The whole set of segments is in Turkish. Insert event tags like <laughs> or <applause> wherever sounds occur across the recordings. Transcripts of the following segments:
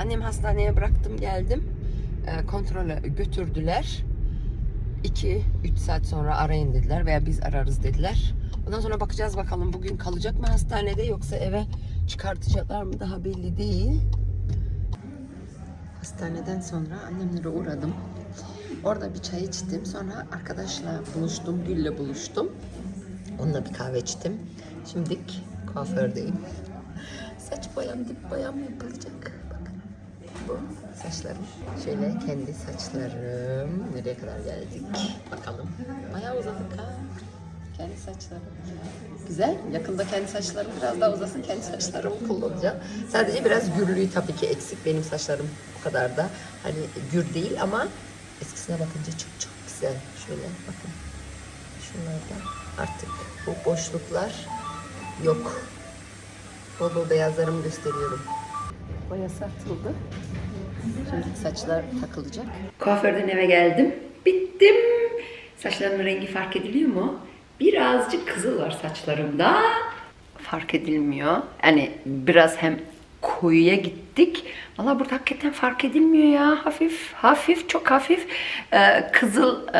Annem hastaneye bıraktım geldim. Ee, kontrole götürdüler. 2-3 saat sonra arayın dediler veya biz ararız dediler. Ondan sonra bakacağız bakalım bugün kalacak mı hastanede yoksa eve çıkartacaklar mı daha belli değil. Hastaneden sonra annemlere uğradım. Orada bir çay içtim. Sonra arkadaşla buluştum, Gül'le buluştum. Onunla bir kahve içtim. Şimdilik kuafördeyim. Saç boyam, dip boyam yapılacak. Bu saçlarım. Şöyle kendi saçlarım. Nereye kadar geldik? Bakalım. Bayağı uzadık ha. Kendi saçlarım. Güzel. Yakında kendi saçlarım biraz daha uzasın. Kendi saçlarımı kullanacağım. Sadece biraz gürlüğü tabii ki eksik. Benim saçlarım bu kadar da hani gür değil ama eskisine bakınca çok çok güzel. Şöyle bakın. Şunlarda artık bu boşluklar yok. Bol bol beyazlarımı gösteriyorum. Boyası atıldı. Şimdi saçlar takılacak. Kuaförden eve geldim. Bittim. Saçlarımın rengi fark ediliyor mu? Birazcık kızıl var saçlarımda. Fark edilmiyor. Yani biraz hem koyuya gittik. Valla burada hakikaten fark edilmiyor ya. Hafif, hafif, çok hafif e, kızıl e,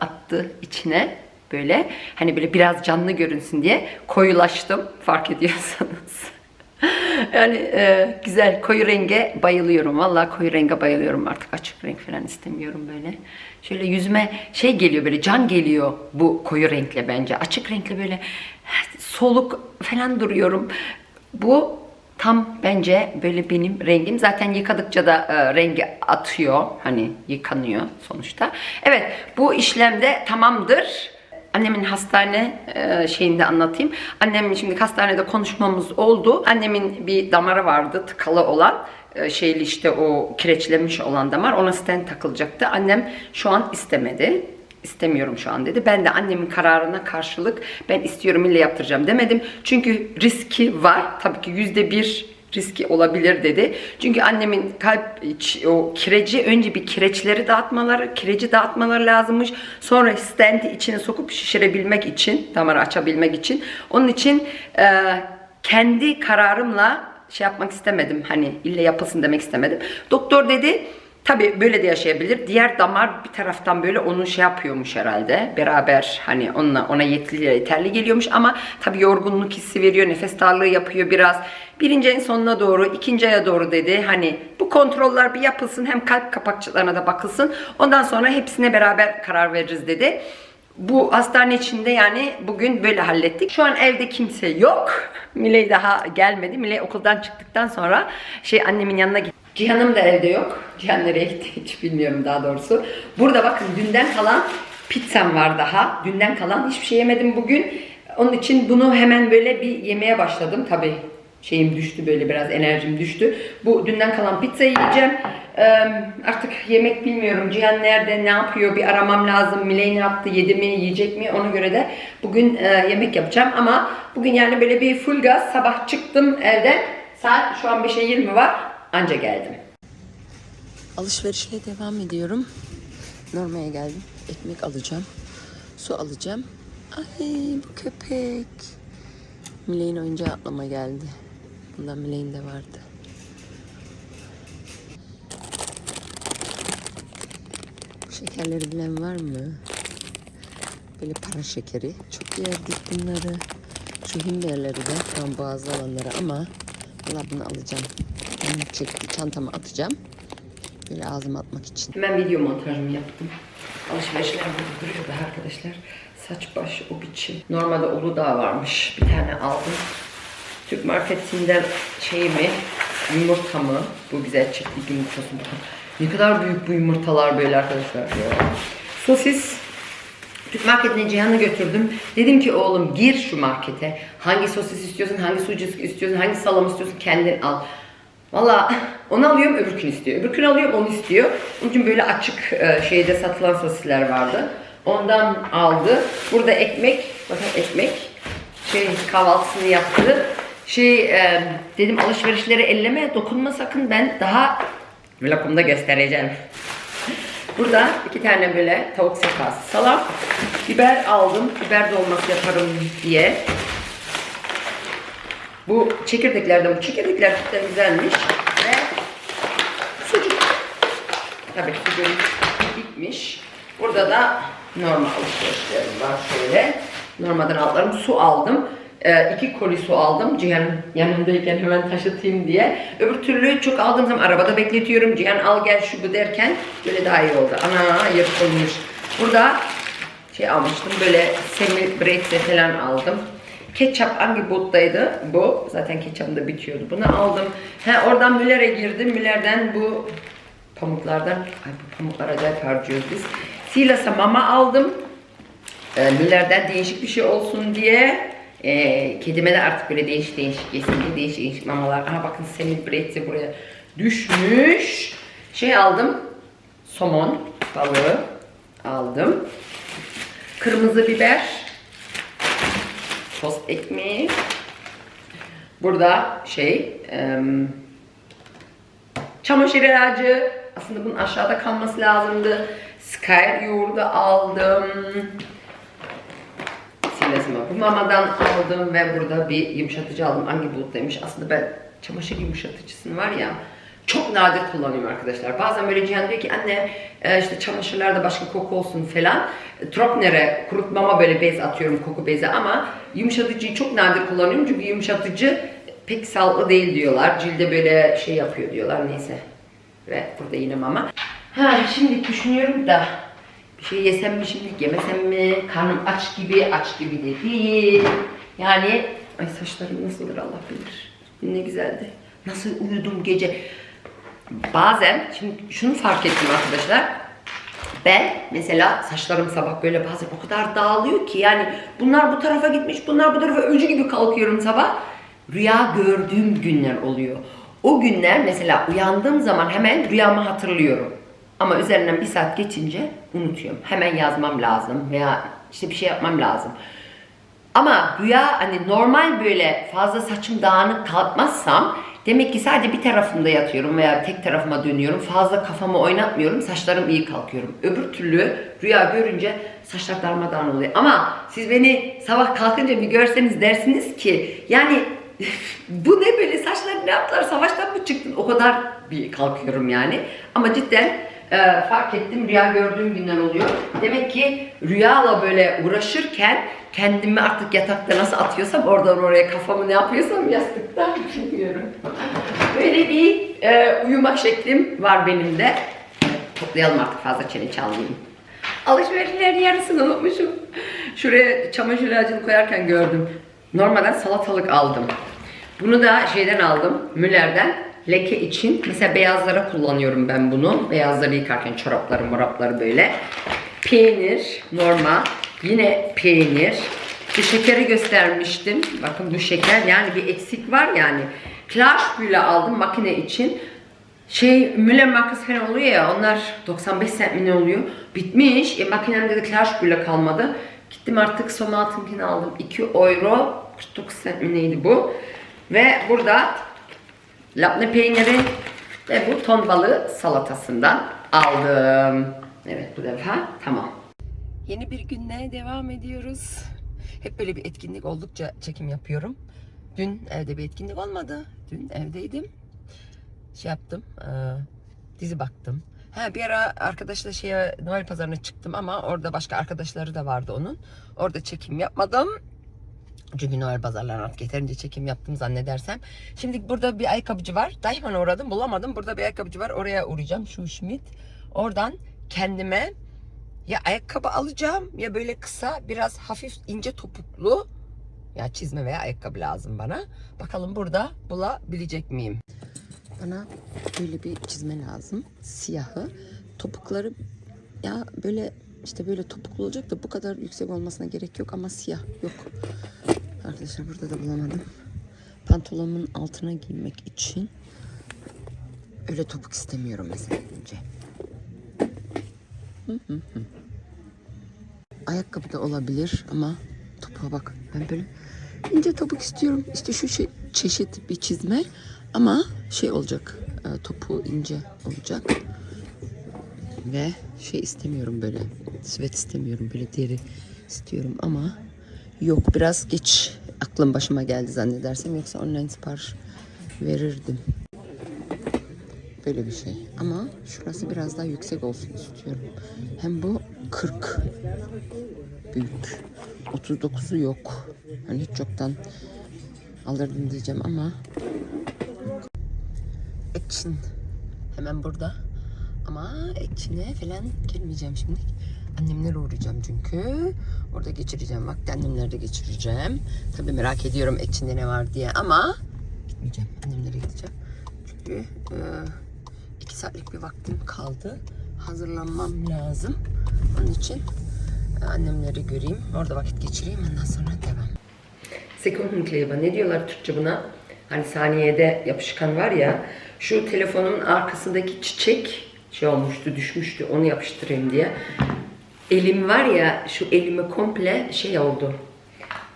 attı içine. Böyle hani böyle biraz canlı görünsün diye koyulaştım fark ediyorsanız. <laughs> <laughs> yani e, güzel koyu renge bayılıyorum. Vallahi koyu renge bayılıyorum artık açık renk falan istemiyorum böyle. Şöyle yüzüme şey geliyor böyle can geliyor bu koyu renkle bence. Açık renkle böyle soluk falan duruyorum. Bu tam bence böyle benim rengim. Zaten yıkadıkça da e, rengi atıyor. Hani yıkanıyor sonuçta. Evet bu işlemde tamamdır. Annemin hastane e, şeyinde anlatayım. Annemin şimdi hastanede konuşmamız oldu. Annemin bir damarı vardı tıkalı olan. E, şeyli işte o kireçlenmiş olan damar. Ona stent takılacaktı. Annem şu an istemedi. İstemiyorum şu an dedi. Ben de annemin kararına karşılık ben istiyorum ille yaptıracağım demedim. Çünkü riski var. Tabii ki yüzde bir riski olabilir dedi. Çünkü annemin kalp o kireci önce bir kireçleri dağıtmaları, kireci dağıtmaları lazımmış. Sonra stenti içine sokup şişirebilmek için, damarı açabilmek için. Onun için e, kendi kararımla şey yapmak istemedim. Hani ille yapılsın demek istemedim. Doktor dedi Tabii böyle de yaşayabilir. Diğer damar bir taraftan böyle onu şey yapıyormuş herhalde. Beraber hani onunla ona yetli yeterli geliyormuş ama tabii yorgunluk hissi veriyor, nefes darlığı yapıyor biraz. Birinci ayın sonuna doğru, ikinci aya doğru dedi. Hani bu kontroller bir yapılsın hem kalp kapakçılarına da bakılsın. Ondan sonra hepsine beraber karar veririz dedi. Bu hastane içinde yani bugün böyle hallettik. Şu an evde kimse yok. Miley daha gelmedi. Miley okuldan çıktıktan sonra şey annemin yanına gitti. Cihan'ım da evde yok. Cihan nereye gitti hiç bilmiyorum daha doğrusu. Burada bakın dünden kalan pizzam var daha. Dünden kalan hiçbir şey yemedim bugün. Onun için bunu hemen böyle bir yemeye başladım. Tabii şeyim düştü böyle biraz enerjim düştü. Bu dünden kalan pizzayı yiyeceğim. Ee, artık yemek bilmiyorum. Cihan nerede, ne yapıyor bir aramam lazım. Miley ne yaptı, yedi mi, yiyecek mi ona göre de bugün e, yemek yapacağım. Ama bugün yani böyle bir full gaz sabah çıktım evden. Saat şu an 5'e 20 var. Anca geldim. Alışverişle devam ediyorum. Normaya geldim. Ekmek alacağım. Su alacağım. Ay bu köpek. Miley'in oyuncağı atlama geldi. Bundan Miley'in de vardı. Şekerleri bilen var mı? Böyle para şekeri. Çok yerdik bunları. Şu himberleri de tam boğazlı olanları ama valla bunu alacağım. Bunu çekti çantama atacağım. Böyle ağzıma atmak için. Hemen video montajımı yaptım. Alışverişler burada duruyordu arkadaşlar. Saç baş o biçim. Normalde Uludağ varmış. Bir tane aldım. Türk marketinden şey mi? Yumurta mı? Bu güzel çiftlik yumurtası. Ne kadar büyük bu yumurtalar böyle arkadaşlar ya. Sosis Türk marketine Cihan'ı götürdüm. Dedim ki oğlum gir şu markete. Hangi sosis istiyorsun, hangi sucuk istiyorsun, hangi salam istiyorsun kendin al. Valla onu alıyorum öbürkünü istiyor. Öbürkünü alıyorum onu istiyor. Onun için böyle açık e, şeyde satılan sosisler vardı. Ondan aldı. Burada ekmek, bakın ekmek. Şey kahvaltısını yaptı. Şey e, dedim alışverişleri elleme, dokunma sakın. Ben daha vlogumda göstereceğim. Burada iki tane böyle tavuk sefası salam. Biber aldım. Biber dolması yaparım diye. Bu çekirdeklerden bu çekirdekler de güzelmiş. Ve tabii sigara bitmiş. Burada da normal alışverişlerim var şöyle. Normalden aldıklarım su aldım. Ee, iki koli su aldım. Cihan yanımdayken hemen taşıtayım diye. Öbür türlü çok aldığım zaman arabada bekletiyorum. Cihan al gel şu bu derken böyle daha iyi oldu. Ana yırtılmış. Burada şey almıştım böyle semi breakse falan aldım. Ketçap hangi bottaydı? Bu. Zaten ketçapım da bitiyordu. Bunu aldım. He oradan Müller'e girdim. Müller'den bu pamuklardan. Ay bu pamuklar acayip harcıyoruz biz. Silas'a mama aldım. E, Müller'den değişik bir şey olsun diye. E, kedime de artık böyle değişik değişik yesin diye değişik değişik mamalar. Aha bakın semi breakse buraya düşmüş. Şey aldım. Somon balığı aldım. Kırmızı biber, tost ekmeği. Burada şey, em, çamaşır ilacı. Aslında bunun aşağıda kalması lazımdı. Skyr yoğurdu aldım. Silesime bu mamadan aldım ve burada bir yumuşatıcı aldım. Hangi buluttaymış? Aslında ben çamaşır yumuşatıcısını var ya çok nadir kullanıyorum arkadaşlar. Bazen böyle Cihan diyor ki anne e, işte çamaşırlarda başka koku olsun falan. E, Trokner'e kurutmama böyle bez atıyorum koku bezi ama yumuşatıcıyı çok nadir kullanıyorum çünkü yumuşatıcı pek sağlıklı değil diyorlar. Cilde böyle şey yapıyor diyorlar neyse. Ve burada yine mama. Ha şimdi düşünüyorum da bir şey yesem mi şimdi yemesem mi? Karnım aç gibi aç gibi de değil. Yani ay saçlarım nasıldır Allah bilir. Ne güzeldi. Nasıl uyudum gece. Bazen şimdi şunu fark ettim arkadaşlar. Ben mesela saçlarım sabah böyle bazen o kadar dağılıyor ki yani bunlar bu tarafa gitmiş, bunlar bu tarafa öcü gibi kalkıyorum sabah. Rüya gördüğüm günler oluyor. O günler mesela uyandığım zaman hemen rüyamı hatırlıyorum. Ama üzerinden bir saat geçince unutuyorum. Hemen yazmam lazım veya işte bir şey yapmam lazım. Ama rüya hani normal böyle fazla saçım dağınık kalkmazsam demek ki sadece bir tarafımda yatıyorum veya tek tarafıma dönüyorum. Fazla kafamı oynatmıyorum. Saçlarım iyi kalkıyorum. Öbür türlü rüya görünce saçlar darmadağın oluyor. Ama siz beni sabah kalkınca bir görseniz dersiniz ki yani <laughs> bu ne böyle saçlar ne yaptılar savaştan mı çıktın o kadar bir kalkıyorum yani. Ama cidden e, fark ettim rüya gördüğüm günler oluyor. Demek ki rüyala böyle uğraşırken kendimi artık yatakta nasıl atıyorsam oradan oraya kafamı ne yapıyorsam yastıkta bilmiyorum. Böyle bir e, uyuma şeklim var benim de. Toplayalım artık fazla çene çalmayayım. Alışverişlerin yarısını unutmuşum. Şuraya çamaşır ilacını koyarken gördüm. Normalden salatalık aldım. Bunu da şeyden aldım. Müller'den. Leke için. Mesela beyazlara kullanıyorum ben bunu. Beyazları yıkarken çorapları morapları böyle. Peynir. Normal. Yine peynir. Bir şekeri göstermiştim. Bakın bu şeker yani bir eksik var yani. Klarşbühle aldım makine için. Şey Müller markası falan oluyor ya onlar 95 cent mi ne oluyor? Bitmiş. E, makinemde de Klarşbühle kalmadı. Gittim artık Somalt'ınkini aldım. 2 euro 49 cent mi neydi bu? Ve burada labne peyniri ve bu ton balığı salatasından aldım. Evet bu defa tamam. Yeni bir günle devam ediyoruz. Hep böyle bir etkinlik oldukça çekim yapıyorum. Dün evde bir etkinlik olmadı. Dün evdeydim. Şey yaptım. e, dizi baktım. Ha bir ara arkadaşla şeye Noel pazarına çıktım ama orada başka arkadaşları da vardı onun. Orada çekim yapmadım. Çünkü Noel pazarlarına yeterince çekim yaptım zannedersem. Şimdi burada bir ayakkabıcı var. Daiman uğradım bulamadım. Burada bir ayakkabıcı var. Oraya uğrayacağım. Şu Schmidt. Oradan kendime ya ayakkabı alacağım ya böyle kısa biraz hafif ince topuklu ya çizme veya ayakkabı lazım bana. Bakalım burada bulabilecek miyim? Bana böyle bir çizme lazım. Siyahı. Topukları ya böyle işte böyle topuklu olacak da bu kadar yüksek olmasına gerek yok ama siyah yok. Arkadaşlar burada da bulamadım. Pantolonumun altına giymek için öyle topuk istemiyorum mesela önce. Ayakkabı da olabilir ama topuğa bak. Ben böyle ince topuk istiyorum. İşte şu şey, çeşit bir çizme ama şey olacak. e, Topuğu ince olacak. Ve şey istemiyorum böyle. Sweat istemiyorum. Böyle deri istiyorum ama yok biraz geç aklım başıma geldi zannedersem. Yoksa online sipariş verirdim. Böyle bir şey. Ama şurası biraz daha yüksek olsun istiyorum. Hem bu 40 büyük. 39'u yok. Hani hiç çoktan alırdım diyeceğim ama Action hemen burada. Ama Action'e falan gelmeyeceğim şimdi. Annemlere uğrayacağım çünkü. Orada geçireceğim vakti. Annemlerde geçireceğim. Tabii merak ediyorum Action'de ne var diye ama gitmeyeceğim. Annemlere gideceğim. Çünkü e, iki saatlik bir vaktim kaldı. Hazırlanmam lazım. Onun için e, annemleri göreyim. Orada vakit geçireyim. Ondan sonra devam. Sekundenkleber ne diyorlar Türkçe buna? Hani saniyede yapışkan var ya. Şu telefonun arkasındaki çiçek şey olmuştu, düşmüştü. Onu yapıştırayım diye. Elim var ya, şu elime komple şey oldu.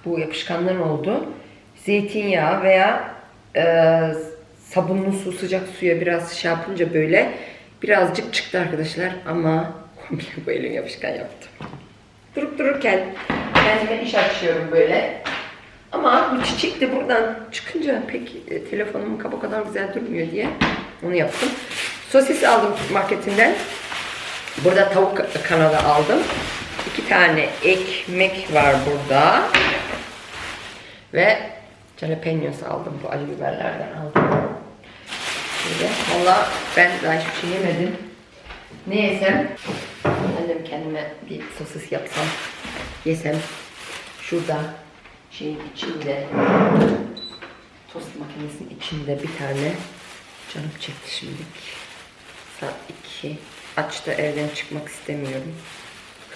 Bu yapışkanlar oldu. Zeytinyağı veya e, sabunlu su, sıcak suya biraz şey yapınca böyle birazcık çıktı arkadaşlar ama <laughs> komple bu elim yapışkan yaptım. Durup dururken kendime iş açıyorum böyle. Ama bu çiçek de buradan çıkınca pek e, telefonumun kaba kadar güzel durmuyor diye onu yaptım. Sosis aldım marketinden. Burada tavuk kanalı aldım. İki tane ekmek var burada. Ve jalapenos aldım. Bu acı biberlerden aldım. Böyle. Valla ben daha hiçbir şey yemedim. Ne yesem? Annem kendime bir sosis yapsam, yesem. Şurada şeyin içinde tost makinesinin içinde bir tane canım çekti şimdilik. Saat 2. Açta evden çıkmak istemiyorum.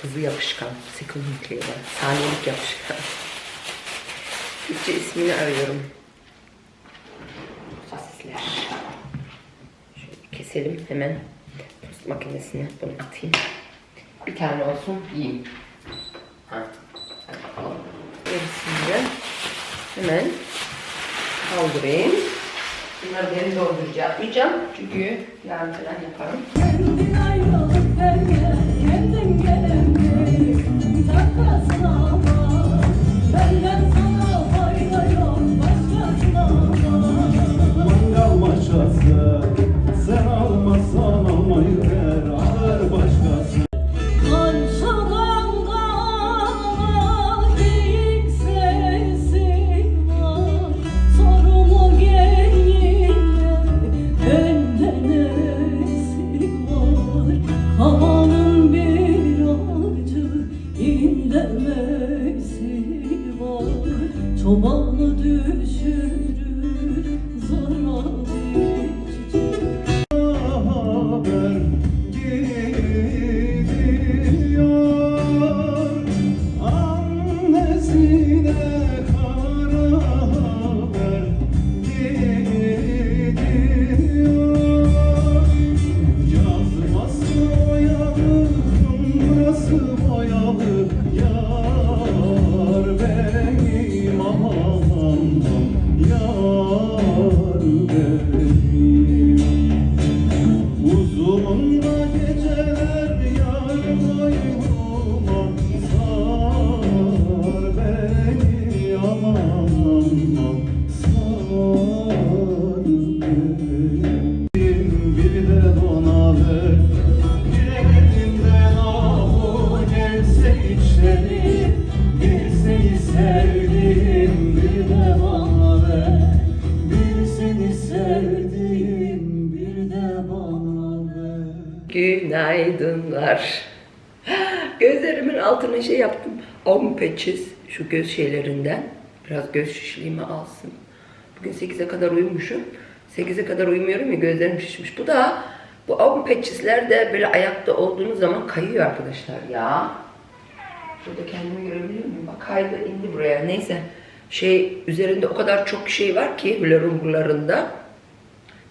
Hızlı yapışkan. Second var. Saniyelik yapışkan. Türkçe ismini arıyorum. Sosisler. Şöyle keselim hemen. Tost makinesine bunu atayım. Bir tane olsun yiyeyim. Bakalım. Gerisini hemen kaldırayım. Bunları derin dondurucu yapmayacağım. Çünkü yarın falan yaparım. Kendin ayrılıp verme, kendin gelemeyim. Takasına bak, benden Günaydınlar. Gözlerimin altına şey yaptım. Om patches şu göz şeylerinden. Biraz göz şişliğimi alsın. Bugün 8'e kadar uyumuşum. 8'e kadar uyumuyorum ya gözlerim şişmiş. Bu da bu om patchesler de böyle ayakta olduğunuz zaman kayıyor arkadaşlar ya. Burada kendimi görebiliyor muyum? Bak kaydı indi buraya. Neyse. Şey üzerinde o kadar çok şey var ki hülerumburlarında.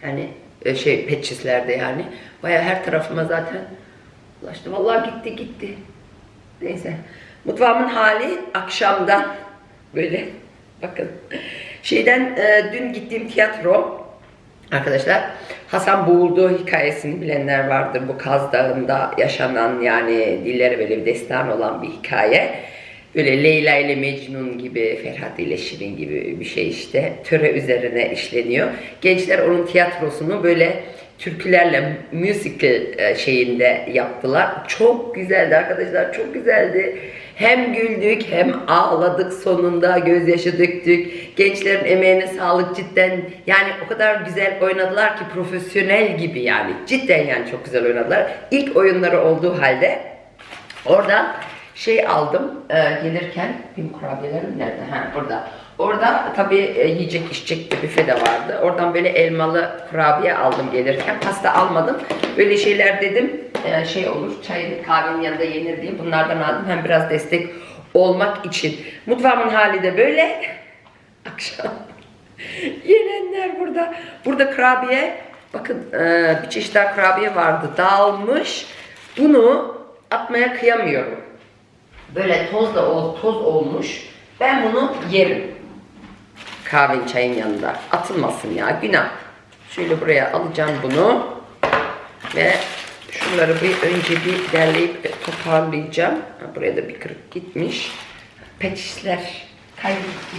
Yani e, şey patcheslerde yani. Baya her tarafıma zaten ulaştı. Vallahi gitti gitti. Neyse. Mutfağımın hali akşamdan böyle bakın. Şeyden e, dün gittiğim tiyatro arkadaşlar Hasan Boğuldu hikayesini bilenler vardır. Bu Kaz Dağı'nda yaşanan yani dillere böyle bir destan olan bir hikaye. Böyle Leyla ile Mecnun gibi, Ferhat ile Şirin gibi bir şey işte töre üzerine işleniyor. Gençler onun tiyatrosunu böyle türkülerle musical e, şeyinde yaptılar. Çok güzeldi arkadaşlar, çok güzeldi. Hem güldük hem ağladık sonunda, gözyaşı döktük. Gençlerin emeğine sağlık cidden. Yani o kadar güzel oynadılar ki profesyonel gibi yani. Cidden yani çok güzel oynadılar. İlk oyunları olduğu halde oradan şey aldım e, gelirken. Benim kurabiyelerim nerede? Ha burada. Orada tabii e, yiyecek içecek de büfe de vardı. Oradan böyle elmalı kurabiye aldım gelirken. Pasta almadım. Böyle şeyler dedim e, şey olur çayın kahvenin yanında yenir diye bunlardan aldım. Hem biraz destek olmak için. Mutfağımın hali de böyle. <laughs> Akşam yenenler burada. Burada kurabiye bakın e, bir çeşit daha kurabiye vardı. Dağılmış. Bunu atmaya kıyamıyorum. Böyle toz da ol, toz olmuş. Ben bunu yerim. Kahvenin çayın yanında. Atılmasın ya günah. Şöyle buraya alacağım bunu. Ve şunları bir önce bir derleyip toparlayacağım. Ha, Buraya da bir kırık gitmiş. Peçişler kaybetti.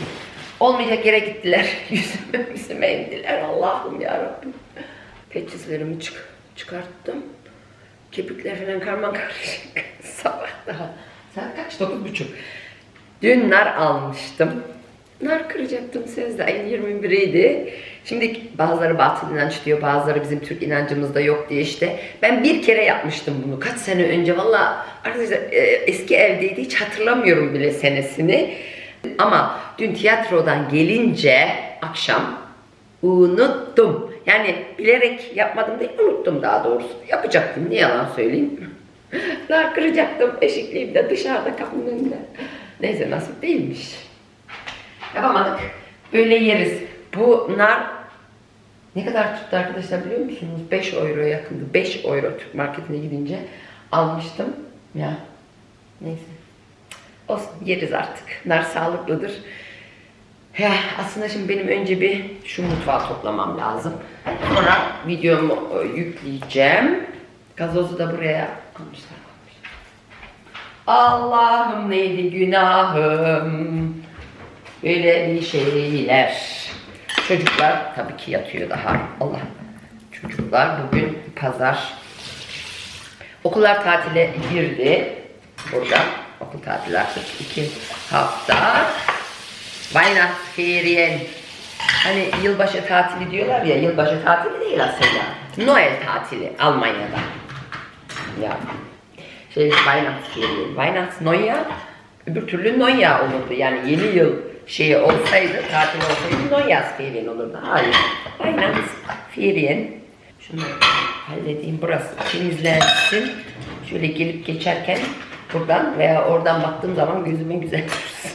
Olmayacak yere gittiler. <laughs> Yüzüme, yüzüme indiler. Allah'ım yarabbim. Peçizlerimi çık çıkarttım. Kepikler falan karman karışık. <laughs> Sabah daha. Saat kaç? Dokuz buçuk. Dün nar almıştım. Nar kıracaktım sözde. Ayın 21'iydi. Şimdi bazıları batıl inanç diyor, bazıları bizim Türk inancımızda yok diye işte. Ben bir kere yapmıştım bunu. Kaç sene önce valla arkadaşlar e, eski evdeydi. Hiç hatırlamıyorum bile senesini. Ama dün tiyatrodan gelince akşam unuttum. Yani bilerek yapmadım değil, unuttum daha doğrusu. Yapacaktım, ne yalan söyleyeyim. <laughs> Nar kıracaktım eşikliğimde dışarıda kapının önünde. Neyse nasip değilmiş. Yapamadık. Böyle yeriz. Bu nar ne kadar tuttu arkadaşlar biliyor musunuz? 5 euro yakındı. 5 euro Türk marketine gidince almıştım. Ya neyse. Olsun yeriz artık. Nar sağlıklıdır. Ya, aslında şimdi benim önce bir şu mutfağı toplamam lazım. Sonra videomu e, yükleyeceğim. Gazozu da buraya almışlar. Allah'ım neydi günahım. Böyle bir şeyler. Çocuklar tabii ki yatıyor daha. Allah. Çocuklar bugün pazar. Okullar tatile girdi. Burada okul tatili artık iki hafta. Weihnachtsferien. Hani yılbaşı tatili diyorlar ya, yılbaşı tatili değil aslında. Noel tatili Almanya'da. Ya. Şey Weihnachtsferien. Weihnachts Neujahr öbür türlü Neujahr olurdu. Yani yeni yıl şeyi olsaydı, tatil olsaydı Neujahrsferien olurdu. Hayır. Weihnachtsferien. Şunu halledeyim. Burası temizlensin. Şöyle gelip geçerken buradan veya oradan baktığım zaman gözüme güzel dursun.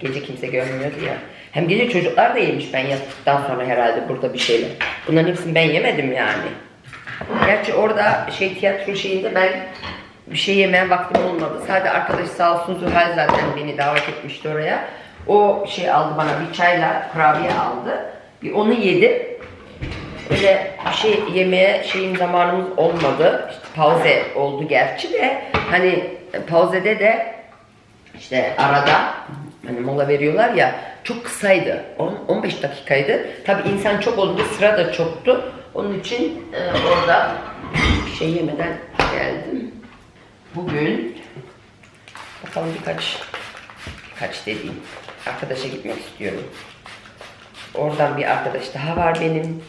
Gece kimse görmüyordu ya. Hem gece çocuklar da yemiş ben yattıktan sonra herhalde burada bir şeyler. Bunların hepsini ben yemedim yani. Gerçi orada şey tiyatro şeyinde ben bir şey yemeye vaktim olmadı. Sadece arkadaş sağ olsun Zuhal zaten beni davet etmişti oraya. O şey aldı bana bir çayla kurabiye aldı. Bir onu yedim. Öyle bir şey yemeye şeyin zamanımız olmadı. İşte pauze oldu gerçi de hani pauzede de işte arada hani mola veriyorlar ya çok kısaydı. 10 15 dakikaydı. Tabi insan çok olunca sıra da çoktu. Onun için e, orada şey yemeden geldim. Bugün bakalım birkaç birkaç dediğim arkadaşa gitmek istiyorum. Oradan bir arkadaş daha var benim.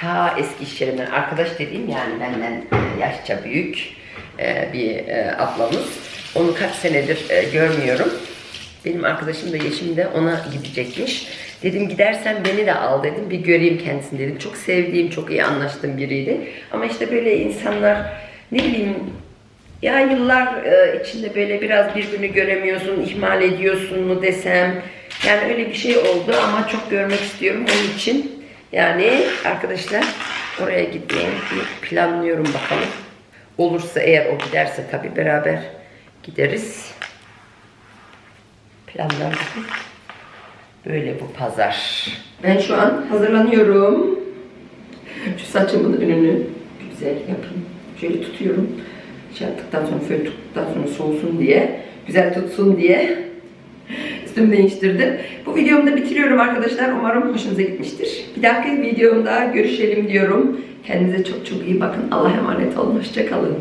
Ta eski iş yerimden arkadaş dediğim yani benden e, yaşça büyük e, bir e, ablamız. Onu kaç senedir görmüyorum. Benim arkadaşım da Yeşim de ona gidecekmiş. Dedim gidersen beni de al dedim. Bir göreyim kendisini dedim. Çok sevdiğim, çok iyi anlaştığım biriydi. Ama işte böyle insanlar ne bileyim ya yıllar e, içinde böyle biraz birbirini göremiyorsun, ihmal ediyorsun mu desem. Yani öyle bir şey oldu ama çok görmek istiyorum onun için. Yani arkadaşlar oraya gitmeyi bir planlıyorum bakalım. Olursa eğer o giderse tabii beraber gideriz. Planlar bu. Böyle bu pazar. Ben şu an hazırlanıyorum. Şu saçımın önünü güzel yapayım. Şöyle tutuyorum. Şey yaptıktan sonra, fön tuttuktan sonra soğusun diye, güzel tutsun diye. <laughs> üstümü değiştirdim. Bu videomu da bitiriyorum arkadaşlar. Umarım hoşunuza gitmiştir. Bir dahaki videomda görüşelim diyorum. Kendinize çok çok iyi bakın. Allah'a emanet olun. Hoşçakalın.